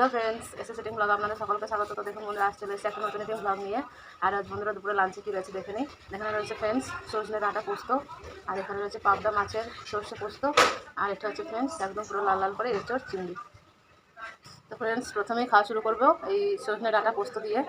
Hello friends এসে setting blog আপনাদের সকলকে স্বাগত। তো দেখুন, বন্ধুরা আসছে রয়েছে একটা নতুন একটি ব্লগ নিয়ে। আর আজ বন্ধুরা দুপুরে লাঞ্চে কী রয়েছে দেখে নিই। এখানে রয়েছে ফ্রেন্ডস সজনে ডাঁটা পোস্ত। আর এখানে রয়েছে পাবদা মাছের সর্ষে পোস্ত। আর এটা হচ্ছে ফ্রেন্ডস একদম পুরো লাল লাল করে এঁচড় চিংড়ি। তো ফ্রেন্ডস প্রথমেই খাওয়া শুরু করব এই সজনে ডাঁটা পোস্ত দিয়ে।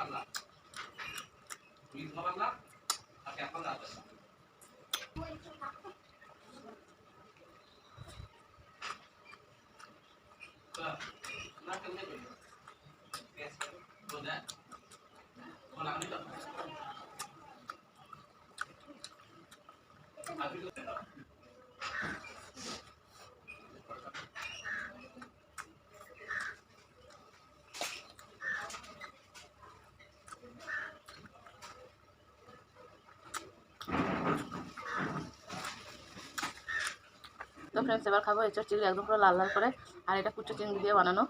kallar. Biz babamlar. Thank you. তো ফ্রেন্ডস এবার খাব এঁচড় চিংড়ি একদম পুরো লাল লাল করে, আর এটা কুচো চিংড়ি দিয়ে বানানো।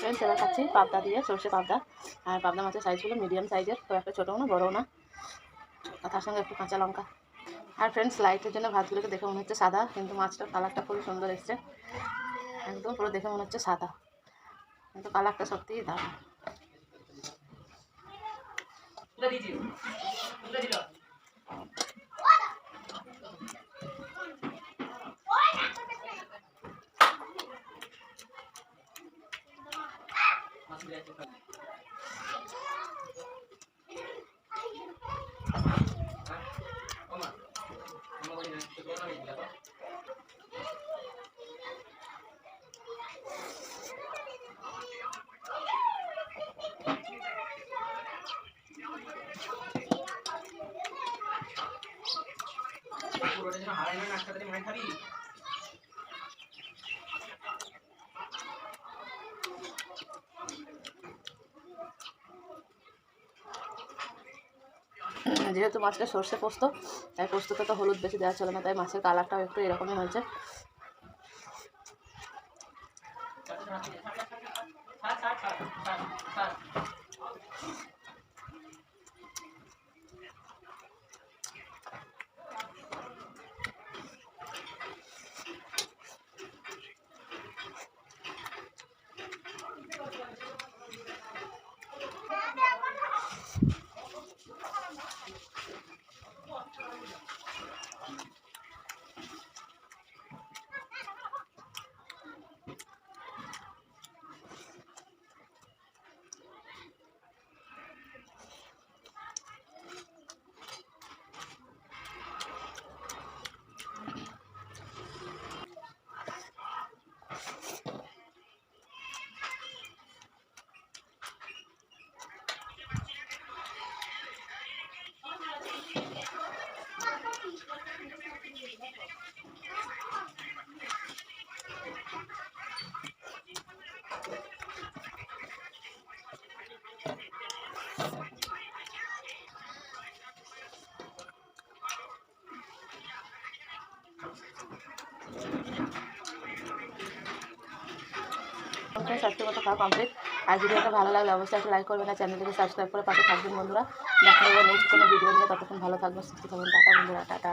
ফ্রেন্ডস এবার খাচ্ছি, পাবদা দিয়ে, সর্ষে পাবদা। আর পাবদা মাছের সাইজগুলো মিডিয়াম সাইজের খুব একটা ছোটো না, বড়ও না। তার সঙ্গে একটু কাঁচা লঙ্কা। আর ফ্রেন্ডস লাইটের জন্য ভাতগুলোকে দেখে মনে হচ্ছে সাদা, কিন্তু মাছটার কালারটা খুবই সুন্দর এসছে। একদম পুরো দেখে মনে হচ্ছে সাদা। কিন্তু কালারটা সত্যিই দারুণ। पूरा दीजिए पूरा दीजिए Thank you. যেন না খাবি? যেহেতু মাছটা সর্ষে পোস্ত তাই পোস্ততে তো হলুদ বেশি দেওয়া চলে না তাই মাছের কালারটাও একটু এরকমই হয়েছে। ছাড় স্বাস্থ্য মতো খাওয়া কমপ্লিট আর ভিডিওটা ভালো লাগলে অবশ্যই একটা লাইক করবেন আর চ্যানেলটিকে সাবস্ক্রাইব করে পাশে থাকবেন বন্ধুরা। দেখা হবে নেক্সট কোনো ভিডিও নিয়ে। ততক্ষণ ভালো থাকবেন, সুস্থ থাকবেন। টাটা বন্ধুরা, টাটা।